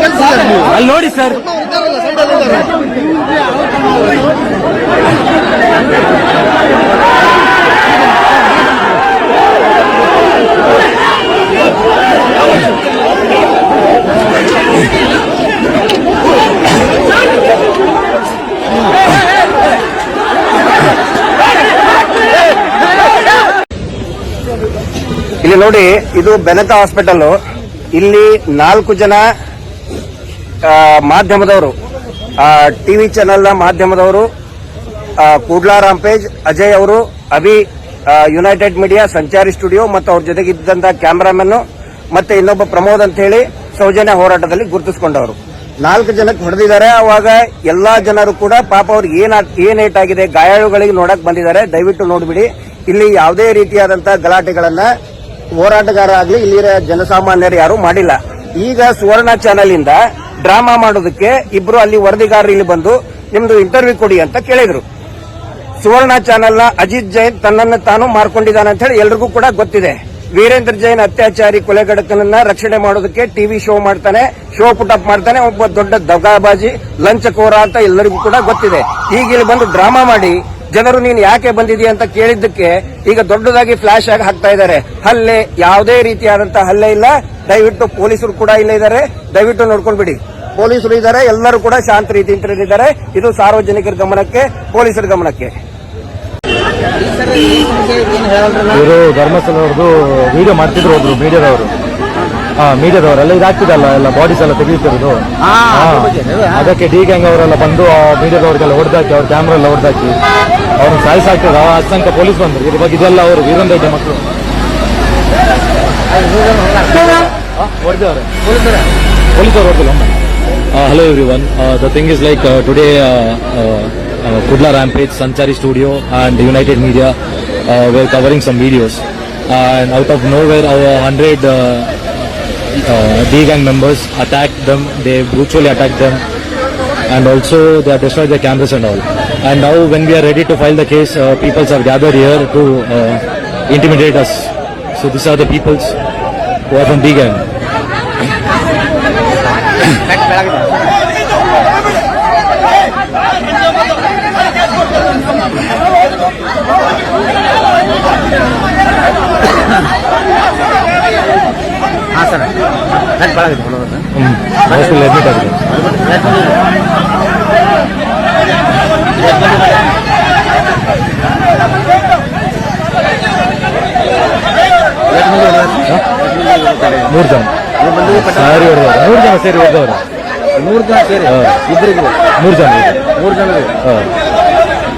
ಅಲ್ಲಿ ನೋಡಿ ಸರ್ ಇಲ್ಲಿ ನೋಡಿ ಇದು ಬೆನಕ ಹಾಸ್ಪಿಟಲ್ ಇಲ್ಲಿ ನಾಲ್ಕು ಜನ ಆ, ಮಾಧ್ಯಮದವರು ಟಿವಿ ಚಾನೆಲ್ನ ಮಾಧ್ಯಮದವರು ಕೂಡ್ಲಾ ರಾಂಪೇಜ್ ಅಜಯ್ ಅವರು, Abhi united media Sanchari studio ಮತ್ತು ಅವ್ರ ಜೊತೆಗಿದ್ದಂತಹ ಕ್ಯಾಮರಾಮನ್ ಮತ್ತೆ ಇನ್ನೊಬ್ಬ ಪ್ರಮೋದ್ ಅಂತ ಹೇಳಿ ಸೌಜನ್ಯ ಹೋರಾಟದಲ್ಲಿ ಗುರುತಿಸಿಕೊಂಡವರು. ನಾಲ್ಕು ಜನಕ್ಕೆ ಹೊಡೆದಿದ್ದಾರೆ. ಅವಾಗ ಎಲ್ಲಾ ಜನರು ಕೂಡ ಪಾಪ ಅವ್ರಿಗೆ ಏನ್ ಏನ್ ಆಗಿದೆ ಗಾಯಾಳುಗಳಿಗೆ ನೋಡಕ್ ಬಂದಿದ್ದಾರೆ. ದಯವಿಟ್ಟು ನೋಡ್ಬಿಡಿ. ಇಲ್ಲಿ ಯಾವುದೇ ರೀತಿಯಾದಂತಹ ಗಲಾಟೆಗಳನ್ನ ಹೋರಾಟಗಾರ ಆಗ್ಲಿ ಇಲ್ಲಿರ ಜನಸಾಮಾನ್ಯರು ಯಾರು ಮಾಡಿಲ್ಲ. ಈಗ ಸುವರ್ಣ ಚಾನೆಲ್ ಇಂದ ಡ್ರಾಮಾ ಮಾಡೋದಕ್ಕೆ ಇಬ್ರು ಅಲ್ಲಿ ವರದಿಗಾರರು ಇಲ್ಲಿ ಬಂದು ನಿಮ್ದು ಇಂಟರ್ವ್ಯೂ ಕೊಡಿ ಅಂತ ಕೇಳಿದ್ರು. ಸುವರ್ಣ ಚಾನೆಲ್ನ ಅಜಿತ್ ಜೈನ್ ತನ್ನನ್ನು ತಾನು ಮಾರ್ಕೊಂಡಿದ್ದಾನೆ ಅಂತ ಹೇಳಿ ಎಲ್ರಿಗೂ ಕೂಡ ಗೊತ್ತಿದೆ. ವೀರೇಂದ್ರ ಜೈನ್ ಅತ್ಯಾಚಾರಿ ಕೊಲೆಗಡಕನನ್ನ ರಕ್ಷಣೆ ಮಾಡೋದಕ್ಕೆ ಟಿವಿ ಶೋ ಮಾಡ್ತಾನೆ ಶೋ ಪುಟ್ ಅಪ್ ಮಾಡ್ತಾನೆ, ಒಬ್ಬ ದೊಡ್ಡ ದಗಾಬಾಜಿ, ಲಂಚಕೋರ ಅಂತ ಎಲ್ಲರಿಗೂ ಕೂಡ ಗೊತ್ತಿದೆ. ಈಗ ಇಲ್ಲಿ ಬಂದು ಡ್ರಾಮಾ ಮಾಡಿ ಜನರು ನೀನು ಯಾಕೆ ಬಂದಿದೀಯ ಅಂತ ಕೇಳಿದ್ದಕ್ಕೆ ಈಗ ದೊಡ್ಡದಾಗಿ ಫ್ಲಾಶ್ ಆಗಿ ಹಾಕ್ತಾ ಇದ್ದಾರೆ. ಹಲ್ಲೆ ಯಾವುದೇ ರೀತಿಯಾದಂತಹ ಹಲ್ಲೆ ಇಲ್ಲ. ದಯವಿಟ್ಟು ಪೊಲೀಸರು ಕೂಡ ಇಲ್ಲೇ ಇದ್ದಾರೆ. ದಯವಿಟ್ಟು ನೋಡ್ಕೊಂಡ್ಬಿಡಿ. ಪೊಲೀಸರು ಇದ್ದಾರೆ. ಎಲ್ಲರೂ ಕೂಡ ಶಾಂತ ರೀತಿಯಿಂದ ಇದ್ದಾರೆ ಇದು ಸಾರ್ವಜನಿಕರ ಗಮನಕ್ಕೆ ಪೊಲೀಸರ ಗಮನಕ್ಕೆ. ಇವರು ಧರ್ಮಸ್ಥಳ ಅವ್ರದ್ದು ವಿಡಿಯೋ ಮಾಡ್ತಿದ್ರು ಒಬ್ರು ಮೀಡಿಯಾದವರು. ಹಾ ಮೀಡಿಯಾದವರೆಲ್ಲ ಇದಾಗ್ತಿದಲ್ಲ ಎಲ್ಲ ಬಾಡೀಸ್ ಎಲ್ಲ ತೆಗೀತಿರೋದು ಅದಕ್ಕೆ ಡಿ ಗ್ಯಾಂಗ್ ಅವರೆಲ್ಲ ಬಂದು ಆ ಮೀಡಿಯಾದವ್ರಿಗೆಲ್ಲ ಹೊಡೆದಾಕಿ ಅವ್ರ ಕ್ಯಾಮ್ರಾ ಎಲ್ಲ ಹೊಡೆದಾಕಿ. ಅವ್ರನ್ನ ಸಾಯಿಸಾಕ್ತದ ಅಷ್ಟು ತನಕ ಪೊಲೀಸ್ ಬಂದ್ರು ಇದ್ರ ಬಗ್ಗೆ ಇದೆಲ್ಲ ಅವರು ವೀರೇಂದ್ರ ರೆಡ್ಡಿ ಮಕ್ಕಳು ಹೊಡೆದವ್ರೆ ಪೊಲೀಸರು ಹೊಡೆದಿಲ್ಲ Uh. Uh, thing is like uh, today uh, uh, uh, Kudla Rampage, Sanchari Studio and United Media uh, were covering some videos. and out of nowhere our 100 uh, uh, D-gang members attacked them. They brutally attacked them and also they destroyed their cameras and all. And now when we are ready to file the case, uh, peoples have gathered here to uh, intimidate us. So these are the peoples who are from D-gang. ಹಾಂ sir net ಭಾಳ ಆಗಿದೆ ಹ್ಮ್. Hospital admit ಆಗಿದೆ ಮೂರು ಜನ. ಸಾರಿ ಹೊಡೆದವ್ರು ಮೂರು ಜನ ಸೇರಿ ಹೊಡೆದವ್ರು ಮೂರು ಜನ ಸೇರಿ? ಇಬ್ಬರಿಗೆ ಮೂರು ಜನ ಮೂರು ಜನ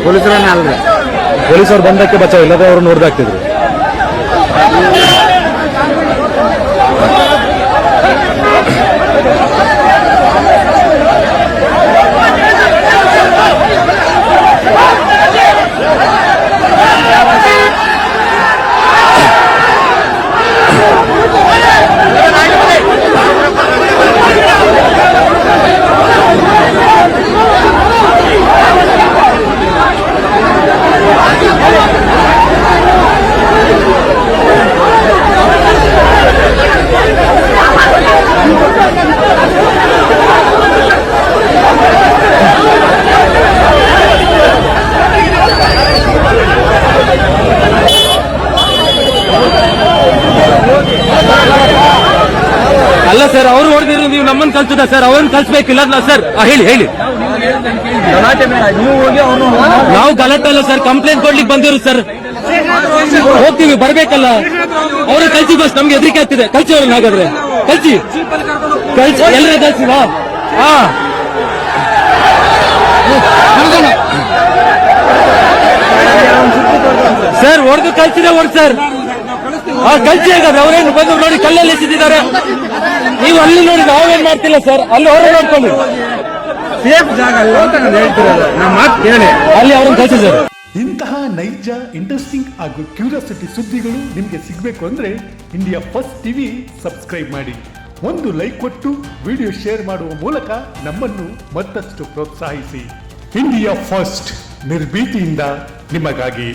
ಪೊಲೀಸರನ್ನ ಅಲ್ರಿ? ಪೊಲೀಸರು ಬಂದಕ್ಕೆ ಬಚಾವ್ ಇಲ್ಲದೆ ಅವರು ನೋಡ್ದಾಗ್ತಿದ್ರು ಅಲ್ಲ ಸರ್ ಅವ್ರು ಹೊಡೆದಿರೋ ಕಲ್ಸದ ಸರ್, ಅವ್ರನ್ನ ಕಲ್ಸ್ಬೇಕಿಲ್ಲ ಸರ್ ಹೇಳಿ ಹೇಳಿ. ನೀವು ಗಲಾಟೆ ಅಲ್ಲ ಸರ್ ಕಂಪ್ಲೇಂಟ್ ಕೊಡ್ಲಿಕ್ಕೆ ಬಂದಿರು ಸರ್. ಹೋಗ್ತೀವಿ, ಬರ್ಬೇಕಲ್ಲ. ಅವ್ರ ಕಲ್ಸಿ ಬಸ್ ನಮ್ಗೆ ಹೆದರಿಕೆ ಆಗ್ತಿದೆ. ಕಲ್ಸಿ ಅವ್ರನ್ನ ಹಾಗಾದ್ರೆ. ಕಲ್ಸಿ ಕಲ್ಸಿ ಎಲ್ಲರ ಕಲ್ಸಿ ಬಾ. ಹಾ. ಸರ್, ಹೊಡೆದು ಕಲ್ಸಿದೆ ಹೊಡ್ ಸರ್. ಕಲ್ಸಿ ಹಾಗಾದ್ರೆ, ಅವ್ರೇನು ಬಂದು ನೋಡಿ ಕಲ್ಲಲ್ಲಿ ಎಸೆದಿದ್ದಾರೆ. ನೀವು ಅಲ್ಲಿ ನೋಡಿ ನಾವೇನ್ ಮಾಡ್ತಿಲ್ಲ ಸರ್? ಅಲ್ಲಿ ಹೊರ ನೋಡ್ಕೊಂಡು ಸೇಫ್ ಜಾಗ ಅಲ್ಲ ಅಂತ ನಾನು ಹೇಳ್ತಿರೋದು. ನಮ್ಮ ಮಾತು ಕೇಳಿ. ಅಲ್ಲಿ ಅವ್ರನ್ನ ಕಳಿಸಿ ಸರ್ ಇಂತಹ ನೈಜ ಇಂಟ್ರೆಸ್ಟಿಂಗ್ ಹಾಗೂ ಕ್ಯೂರಿಯಾಸಿಟಿ ಸುದ್ದಿಗಳು ನಿಮಗೆ ಸಿಗಬೇಕು ಅಂದರೆ ಇಂಡಿಯಾ ಫಸ್ಟ್ ಟಿವಿ ಸಬ್ಸ್ಕ್ರೈಬ್ ಮಾಡಿ. ಒಂದು ಲೈಕ್ ಕೊಟ್ಟು ವಿಡಿಯೋ ಶೇರ್ ಮಾಡುವ ಮೂಲಕ ನಮ್ಮನ್ನು ಮತ್ತಷ್ಟು ಪ್ರೋತ್ಸಾಹಿಸಿ. ಇಂಡಿಯಾ ಫಸ್ಟ್ ನಿರ್ಭೀತಿಯಿಂದ ನಿಮಗಾಗಿ.